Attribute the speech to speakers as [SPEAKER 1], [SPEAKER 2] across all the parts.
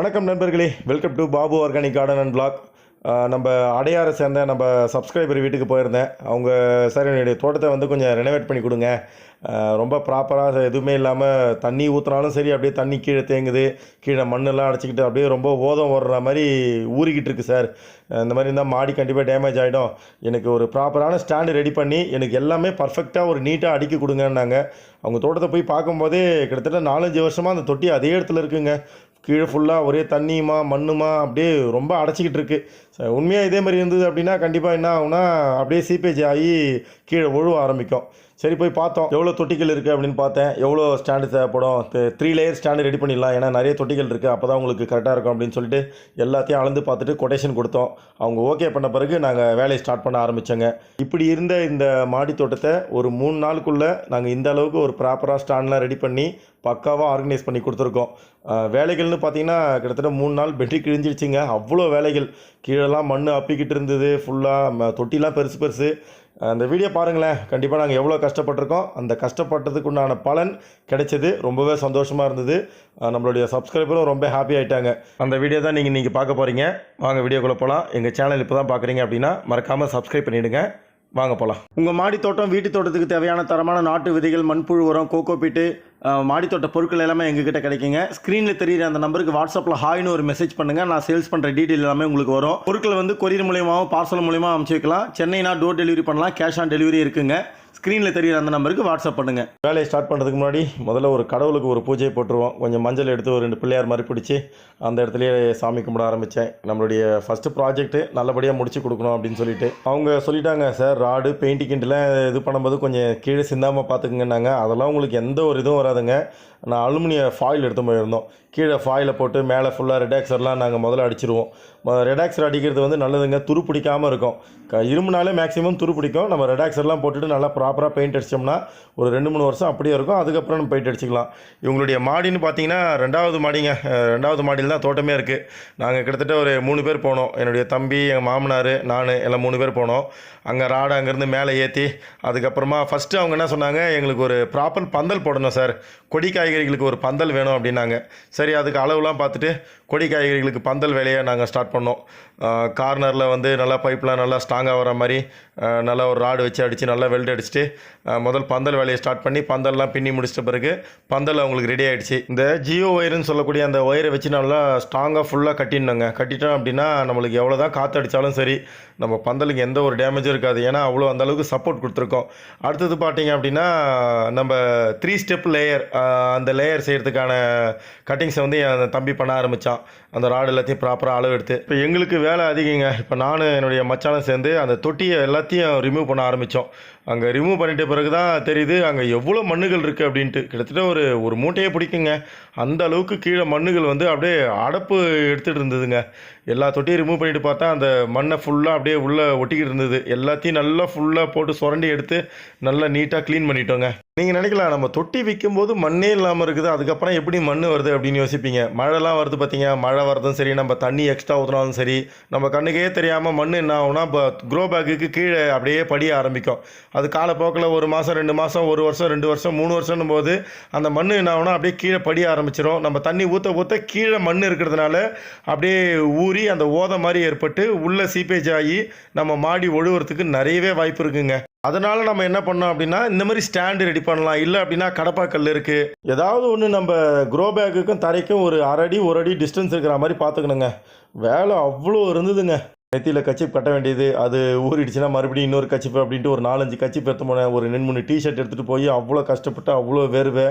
[SPEAKER 1] வணக்கம் நண்பர்களே. Welcome to Babu organic garden and blog நம்ம அடையாரை சேர்ந்த நம்ம சப்ஸ்கிரைபர் வீட்டுக்கு போயிருந்தேன். அவங்க சார் என்னுடைய தோட்டத்தை வந்து கொஞ்சம் ரெனோவேட் பண்ணி கொடுங்க. ரொம்ப ப்ராப்பராக எதுவுமே இல்லாமல் தண்ணி ஊற்றினாலும் சரி அப்படியே தண்ணி கீழே தேங்குது. கீழே மண்ணெல்லாம் அடைச்சிக்கிட்டு அப்படியே ரொம்ப ஓதம் ஓடுற மாதிரி ஊறிக்கிட்டு இருக்கு சார். இந்த மாதிரி இருந்தால் மாடி கண்டிப்பாக டேமேஜ் ஆகிடும் எனக்கு ஒரு ப்ராப்பரான ஸ்டாண்டு ரெடி பண்ணி எனக்கு எல்லாமே பர்ஃபெக்டாக ஒரு நீட்டாக அடுக்கி கொடுங்கன்னாங்க. அவங்க தோட்டத்தை போய் பார்க்கும்போதே கிட்டத்தட்ட நாலஞ்சு வருஷமாக அந்த தொட்டி அதே இடத்துல இருக்குங்க. கீழே ஃபுல்லாக ஒரே தண்ணியுமா மண்ணுமா அப்படியே ரொம்ப அடைச்சிக்கிட்டு இருக்குது உண்மையாக இதே மாதிரி இருந்தது அப்படின்னா கண்டிப்பாக என்ன ஆகும்னா அப்படியே சீப்பேஜ் ஆகி கீழே ஒழுவ ஆரம்பிக்கும். சரி போய் பார்த்தோம். எவ்வளோ தொட்டிகள் இருக்குது அப்படின்னு பார்த்தேன். எவ்வளோ ஸ்டாண்டு தேவைப்படும்? த்ரீ லேயர் ஸ்டாண்டு ரெடி பண்ணிடலாம். ஏன்னா நிறைய தொட்டிகள் இருக்குது அப்போ தான் உங்களுக்கு கரெக்டாக இருக்கும் அப்படின்னு சொல்லிட்டு எல்லாத்தையும் அளந்து பார்த்துட்டு கொட்டேஷன் கொடுத்தோம். அவங்க ஓகே பண்ண பிறகு நாங்கள் வேலையை ஸ்டார்ட் பண்ண ஆரம்பித்தோங்க இப்படி இருந்த இந்த மாடி தோட்டத்தை ஒரு மூணு நாளுக்குள்ளே நாங்கள் இந்த அளவுக்கு ஒரு ப்ராப்பராக ஸ்டாண்ட்லாம் ரெடி பண்ணி பக்காவாக ஆர்கனைஸ் பண்ணி கொடுத்துருக்கோம். வேலைகள்னு பார்த்தீங்கன்னா கிட்டத்தட்ட மூணு நாள் பெட்ரி கிழிஞ்சிருச்சுங்க. அவ்வளோ வேலைகள். கீழெல்லாம் மண் அப்பிக்கிட்டு இருந்தது. ஃபுல்லாக தொட்டிலாம் பெருசு பெருசு. அந்த வீடியோ பாருங்களேன். கண்டிப்பாக நாங்கள் எவ்வளோ கஷ்டப்பட்டிருக்கோம். அந்த கஷ்டப்பட்டதுக்கு உண்டான பலன் கிடைச்சது. ரொம்பவே சந்தோஷமாக இருந்தது. நம்மளுடைய சப்ஸ்கிரைபரும் ரொம்ப ஹாப்பி ஆகிட்டாங்க அந்த வீடியோ தான் நீங்கள் நீங்கள் பார்க்க போகிறீங்க வாங்க வீடியோக்குள்ளே போகலாம் எங்கள் சேனல் இப்போ தான் பார்க்குறீங்க அப்படின்னா மறக்காமல் சப்ஸ்கிரைப் பண்ணிவிடுங்க வாங்க போகலாம் உங்கள் மாடி தோட்டம் வீட்டு தோட்டத்துக்கு தேவையான தரமான நாட்டு விதைகள் மண்புழு உரம் கோகோ பீட்டு மாடித்தோட்ட பொருட்கள் எல்லாமே எங்ககிட்ட கிடைக்குங்க. ஸ்க்ரீனில் தெரியுற அந்த நம்பருக்கு வாட்ஸ்அப்பில் ஹாய்னு ஒரு மெசேஜ் பண்ணுங்கள் நான் சேல்ஸ் பண்ணுற டீட்டெயில் எல்லாமே உங்களுக்கு வரும். பொருட்கள் வந்து கொரியர் மூலியமாகவும் பார்சல் மூலியமாக அனுப்பிச்சு வைக்கலாம். சென்னைனா டோர் டெலிவரி பண்ணலாம். கேஷ் ஆன் டெலிவரி இருக்குங்க. ஸ்க்ரீனில் தெரிகிற அந்த நம்பருக்கு வாட்ஸ்அப் பண்ணுங்கள் வேலையை ஸ்டார்ட் பண்ணுறதுக்கு முன்னாடி முதல்ல ஒரு கடவுளுக்கு ஒரு பூஜை போட்டுருவோம். கொஞ்சம் மஞ்சள் எடுத்து ஒரு ரெண்டு பிள்ளையார் மாதிரி பிடிச்சி அந்த இடத்துலையே சாமி கும்பிட ஆரம்பித்தேன் நம்மளுடைய ஃபஸ்ட்டு ப்ராஜெக்ட்டு நல்லபடியாக முடிச்சு கொடுக்கணும் அப்படின்னு சொல்லிட்டு. அவங்க சொல்லிட்டாங்க சார் ராடு பெயிண்டிங்கிட்டலாம் இது பண்ணும்போது கொஞ்சம் கீழே சிந்தாமல் பார்த்துக்குங்கன்னாங்க அதெல்லாம் உங்களுக்கு எந்த ஒரு இதுவும் வராதுங்க. நான் அலுமினிய ஃபாயில் எடுத்து போயிருந்தோம். கீழே ஃபாயிலை போட்டு மேலே ஃபுல்லாக ரெடாக்சர்லாம் நாங்கள் முதல்ல அடிச்சிருவோம். ரெடாக்சர் அடிக்கிறது வந்து நல்லதுங்க. துரு பிடிக்காமல் இருக்கும். க இரும்புனாலே மேக்ஸிமம் துரு பிடிக்கும். நம்ம ரெடாக்சர்லாம் போட்டுட்டு நல்லா ப்ராப்பராக பெயிண்ட் அடிச்சோம்னா ஒரு ரெண்டு மூணு வருஷம் அப்படியே இருக்கும். அதுக்கப்புறம் நம்ம பெயிண்ட் அடிச்சுக்கலாம். இவங்களுடைய மாடின்னு பார்த்தீங்கன்னா ரெண்டாவது மாடிங்க. ரெண்டாவது மாடியில் தான் தோட்டமே இருக்குது நாங்கள் கிட்டத்தட்ட ஒரு மூணு பேர் போனோம். என்னுடைய தம்பி எங்கள் மாமனார் நான் எல்லாம் மூணு பேர் போனோம். அங்கே ராடு அங்கேருந்து மேலே ஏற்றி அதுக்கப்புறமா ஃபஸ்ட்டு அவங்க என்ன சொன்னாங்க எங்களுக்கு ஒரு ப்ராப்பர் பந்தல் போடணும் சார். கொடிக்காய் காய்கறிகளுக்கு ஒரு பந்தல் வேணும் அப்படின்னாங்க. சரி அதுக்கு அளவுலாம் பார்த்துட்டு கொடி காய்கறிகளுக்கு பந்தல் வேலையை நாங்கள் ஸ்டார்ட் பண்ணோம். கார்னரில் வந்து நல்லா பைப்லாம் நல்லா ஸ்ட்ராங்காக வர மாதிரி நல்லா ஒரு ராடு வச்சு அடித்து நல்லா வெல்ட் அடிச்சுட்டு முதல் பந்தல் வேலையை ஸ்டார்ட் பண்ணி பந்தல்லாம் பின்னி முடிச்சிட்ட பிறகு பந்தல் அவங்களுக்கு ரெடி ஆகிடுச்சு இந்த ஜியோ ஒயருன்னு சொல்லக்கூடிய அந்த ஒயரை வச்சு நல்லா ஸ்ட்ராங்காக ஃபுல்லாக கட்டிடணுங்க. கட்டிட்டோம் அப்படின்னா நம்மளுக்கு எவ்வளோ தான் காற்று அடித்தாலும் சரி நம்ம பந்தலுக்கு எந்த ஒரு டேமேஜும் இருக்காது. ஏன்னா அவ்வளோ அந்த அளவுக்கு சப்போர்ட் கொடுத்துருக்கோம். அடுத்தது பார்த்தீங்க அப்படின்னா நம்ம த்ரீ ஸ்டெப் லேயர் அந்த லேயர் செய்கிறதுக்கான கட்டிங்ஸை வந்து என் தம்பி பண்ண ஆரம்பித்தான் அந்த ராடு எல்லாத்தையும் ப்ராப்பராக அளவு எடுத்து. இப்போ எங்களுக்கு வேலை அதிகங்க. இப்போ நானும் என்னுடைய மச்சானும் சேர்ந்து அந்த தொட்டியை எல்லாத்தையும் ரிமூவ் பண்ண ஆரம்பித்தோம் அங்கே ரிமூவ் பண்ணிட்ட பிறகு தான் தெரியுது அங்கே எவ்வளோ மண்ணுகள் இருக்குது அப்படின்ட்டு. கிட்டத்தட்ட ஒரு ஒரு மூட்டையே பிடிக்குங்க. அந்த அளவுக்கு கீழே மண்ணுகள் வந்து அப்படியே அடப்பு எடுத்துகிட்டு இருந்ததுங்க. எல்லா தொட்டியும் ரிமூவ் பண்ணிட்டு பார்த்தா அந்த மண்ணை ஃபுல்லாக அப்படியே உள்ளே ஒட்டிக்கிட்டு இருந்தது. எல்லாத்தையும் நல்லா ஃபுல்லாக போட்டு சுரண்டி எடுத்து நல்லா நீட்டாக க்ளீன் பண்ணிட்டோங்க. நீங்கள் நினைக்கலாம் நம்ம தொட்டி விற்கும்போது மண்ணே இல்லாமல் இருக்குது. அதுக்கப்புறம் எப்படி மண் வருது அப்படின்னு யோசிப்பீங்க. மழைலாம் வருது பார்த்தீங்க மழை வரதும் சரி நம்ம தண்ணி எக்ஸ்ட்ரா ஊற்றினாலும் சரி நம்ம கண்ணுக்கே தெரியாமல் மண் என்ன ஆகும்னா இப்போ க்ரோ பேக்குக்கு கீழே அப்படியே படிய ஆரம்பிக்கும். அது காலப்போக்கில் ஒரு மாதம் ரெண்டு மாதம் ஒரு வருஷம் ரெண்டு வருஷம் மூணு வருஷம் போது அந்த மண் என்ன ஆகும்னா அப்படியே கீழே படிய ஆரம்பிச்சிடும் நம்ம தண்ணி ஊற்ற ஊற்ற கீழே மண் இருக்கிறதுனால அப்படியே ஊறி அந்த ஓதை மாதிரி ஏற்பட்டு உள்ளே சீப்பேஜ் ஆகி நம்ம மாடி ஒழுவுறதுக்கு நிறையவே வாய்ப்பு இருக்குங்க. அதனால நம்ம என்ன பண்ணோம் அப்படின்னா இந்த மாதிரி ஸ்டாண்டு ரெடி பண்ணலாம். இல்லை அப்படின்னா கடப்பாக்கல் இருக்கு. ஏதாவது ஒன்று நம்ம க்ரோ பேக்குக்கும் தரைக்கும் ஒரு அரை அடி ஒரு அடி டிஸ்டன்ஸ் இருக்கிற மாதிரி பார்த்துக்கணுங்க. வேலை அவ்வளோ இருந்ததுங்க. நெத்தியில் கச்சிப் கட்ட வேண்டியது. அது ஊறிடுச்சுன்னா மறுபடியும் இன்னொரு கச்சிப்பு அப்படின்ட்டு ஒரு நாலஞ்சு கச்சிப்பு எடுத்து போனேன். ஒரு ரெண்டு மூணு டிஷர்ட் எடுத்துகிட்டு போய் அவ்வளோ கஷ்டப்பட்டு அவ்வளோ வேர்வை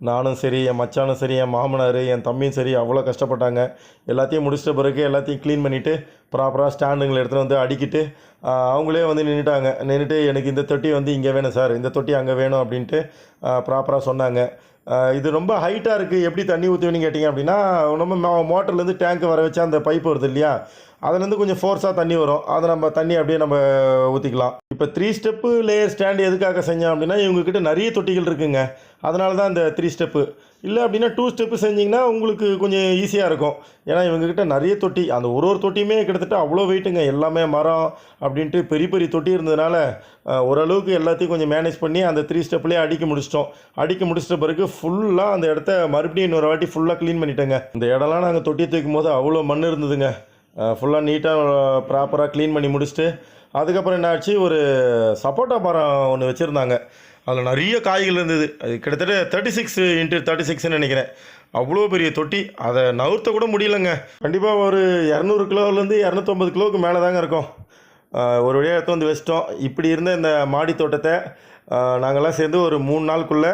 [SPEAKER 1] நானும் சரி என் மச்சானும் சரி என் மாமனார் என் தம்பியும் சரி அவ்வளோ கஷ்டப்பட்டாங்க. எல்லாத்தையும் முடிச்சிட்ட பிறகு எல்லாத்தையும் க்ளீன் பண்ணிவிட்டு ப்ராப்பராக ஸ்டாண்டுங்களை எடுத்துகிட்டு வந்து அடிக்கிட்டு அவங்களே வந்து நின்றுட்டாங்க நின்றுட்டு எனக்கு இந்த தொட்டி வந்து இங்கே வேணும் சார் இந்த தொட்டி அங்கே வேணும் அப்படின்ட்டு ப்ராப்பராக சொன்னாங்க. இது ரொம்ப ஹைட்டாக இருக்குது எப்படி தண்ணி ஊற்றுவேன்னு கேட்டிங்க அப்படின்னா நம்ம மோ- மோட்டர்லேருந்து டேங்க் வர வச்சா அந்த பைப் வருது இல்லையா? அதுலேருந்து கொஞ்சம் ஃபோர்ஸாக தண்ணி வரும். அதை நம்ம தண்ணி அப்படியே நம்ம ஊற்றிக்கலாம் இப்போ த்ரீ ஸ்டெப்பு லேயர் ஸ்டாண்டு எதுக்காக செஞ்சோம் அப்படின்னா இவங்கக்கிட்ட நிறைய தொட்டிகள் இருக்குங்க. அதனால தான் இந்த த்ரீ ஸ்டெப்பு இல்லை அப்படின்னா டூ ஸ்டெப்பு செஞ்சிங்கன்னா உங்களுக்கு கொஞ்சம் ஈஸியாக இருக்கும். ஏன்னா இவங்கக்கிட்ட நிறைய தொட்டி. அந்த ஒரு ஒரு தொட்டியுமே கிட்டத்தட்ட அவ்வளோ வெயிட்டுங்க எல்லாமே மரம் அப்படின்ட்டு பெரிய பெரிய தொட்டி இருந்ததுனால ஓரளவுக்கு எல்லாத்தையும் கொஞ்சம் மேனேஜ் பண்ணி அந்த த்ரீ ஸ்டெப்லேயே அடிக்க முடிச்சிட்டோம். அடிக்க முடிச்சிட்ட பிறகு ஃபுல்லாக அந்த இடத்த மறுபடியும் இன்னொரு வாட்டி ஃபுல்லாக க்ளீன் பண்ணிட்டேங்க. இந்த இடம்லாம் நாங்கள் தொட்டி தூக்கும் போது அவ்வளோ மண் இருந்ததுங்க. ஃபுல்லாக நீட்டாக ப்ராப்பராக க்ளீன் பண்ணி முடிச்சுட்டு அதுக்கப்புறம் என்ன ஆச்சு ஒரு சப்போட்டா மரம் ஒன்று வச்சுருந்தாங்க. அதில் நிறைய காய்கள் இருந்தது. அது கிட்டத்தட்ட தேர்ட்டி சிக்ஸ் இன்ட்டு தேர்ட்டி சிக்ஸ்னு நினைக்கிறேன். அவ்வளோ பெரிய தொட்டி. அதை நவுர்த்த கூட முடியலங்க. கண்டிப்பாக ஒரு இரநூறு கிலோலேருந்து இரநூத்தொம்பது கிலோவுக்கு மேலே தாங்க இருக்கும் ஒரு வழியாக எடுத்து வந்து வச்சிட்டோம். இப்படி இருந்த இந்த மாடி தோட்டத்தை நாங்கள்லாம் சேர்ந்து ஒரு மூணு நாளுக்குள்ளே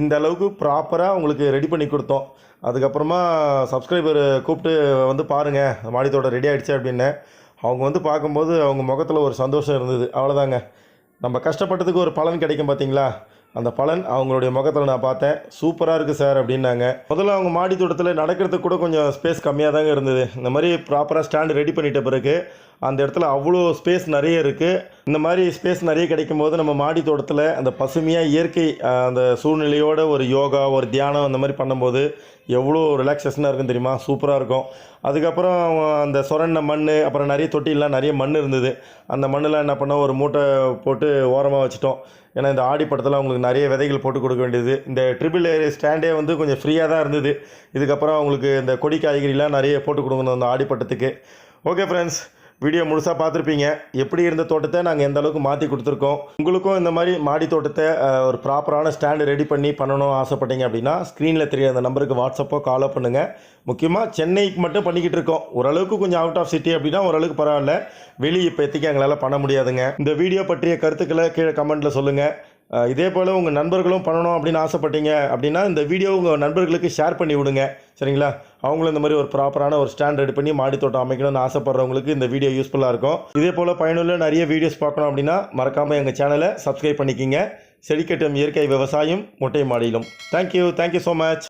[SPEAKER 1] இந்த அளவுக்கு ப்ராப்பராக உங்களுக்கு ரெடி பண்ணி கொடுத்தோம். அதுக்கப்புறமா சப்ஸ்கிரைபர் கூப்பிட்டு வந்து பாருங்கள் மாடி தோட்டம் ரெடி ஆகிடுச்சு அப்படின்னு. அவங்க வந்து பார்க்கும்போது அவங்க முகத்தில் ஒரு சந்தோஷம் இருந்தது. அவ்வளோதாங்க நம்ம கஷ்டப்பட்டதுக்கு ஒரு பலன் கிடைக்கும் பார்த்தீங்களா அந்த பலன் அவங்களுடைய முகத்தில் நான் பார்த்தேன். சூப்பராக இருக்குது சார் அப்படின்னாங்க. முதல்ல அவங்க மாடி தோட்டத்தில் நடக்கிறதுக்கு கூட கொஞ்சம் ஸ்பேஸ் கம்மியாக தாங்க இருந்தது. இந்த மாதிரி ப்ராப்பராக ஸ்டாண்டு ரெடி பண்ணிட்ட பிறகு அந்த இடத்துல அவ்வளோ ஸ்பேஸ் நிறைய இருக்குது இந்த மாதிரி ஸ்பேஸ் நிறைய கிடைக்கும் போது நம்ம மாடி தோட்டத்தில் அந்த பசுமையாக இயற்கை அந்த சூழ்நிலையோட ஒரு யோகா ஒரு தியானம் அந்த மாதிரி பண்ணும்போது எவ்வளோ ரிலாக்ஸேஷனாக இருக்கும் தெரியுமா? சூப்பராக இருக்கும். அதுக்கப்புறம் அந்த சுரண்ண மண் அப்புறம் நிறைய தொட்டிலாம் நிறைய மண் இருந்தது. அந்த மண்ணெலாம் என்ன பண்ணோம்? ஒரு மூட்டை போட்டு ஓரமாக வச்சுட்டோம். ஏன்னா இந்த ஆடி படத்தில் அவங்களுக்கு நிறைய விதைகள் போட்டு கொடுக்க வேண்டியது. இந்த ட்ரிபிள் ஏ ஸ்டாண்டே வந்து கொஞ்சம் ஃப்ரீயாக தான் இருந்தது. இதுக்கப்புறம் அவங்களுக்கு இந்த கொடி காய்கறிலாம் நிறைய போட்டு கொடுக்கணும் அந்த ஆடி பட்டத்துக்கு. ஓகே ஃப்ரெண்ட்ஸ் வீடியோ முழுசாக பார்த்துருப்பீங்க. எப்படி இருந்த தோட்டத்தை நாங்கள் எந்த அளவுக்கு மாற்றி கொடுத்துருக்கோம்? உங்களுக்கும் இந்த மாதிரி மாடி தோட்டத்தை ஒரு ப்ராப்பரான ஸ்டாண்டு ரெடி பண்ணி பண்ணணும் ஆசைப்பட்டீங்க அப்படின்னா ஸ்க்ரீனில் தெரிய அந்த நம்பருக்கு வாட்ஸ்அப்போ காலோ பண்ணுங்கள் முக்கியமாக சென்னைக்கு மட்டும் பண்ணிக்கிட்டு இருக்கோம். ஓரளவுக்கு கொஞ்சம் அவுட் ஆஃப் சிட்டி அப்படின்னா ஓரளவுக்கு பரவாயில்ல. வெளியே இப்போத்திக்கு எங்களால் பண்ண முடியாதுங்க. இந்த வீடியோ பற்றிய கருத்துக்களை கீழே கமெண்ட்டில் சொல்லுங்கள் இதே போல் உங்கள் நண்பர்களும் பண்ணணும் அப்படின்னு ஆசைப்பட்டீங்க அப்படின்னா இந்த வீடியோ உங்கள் நண்பர்களுக்கு ஷேர் பண்ணி விடுங்க. சரிங்களா? அவங்களும் இந்த மாதிரி ஒரு ப்ராப்பரான ஒரு ஸ்டாண்ட் ரெடி பண்ணி மாடி தோட்டம் அமைக்கணும்னு ஆசைப்படுறவங்களுக்கு இந்த வீடியோ யூஸ்ஃபுல்லாக இருக்கும். இதே போல் பயனுள்ள நிறைய வீடியோஸ் பார்க்கணும் அப்படின்னா மறக்காமல் எங்கள் சேனலை சப்ஸ்கிரைப் பண்ணிக்கிங்க. செடிக்கட்டும் இயற்கை விவசாயம் முட்டை மாடியிலும். Thank you thank you so much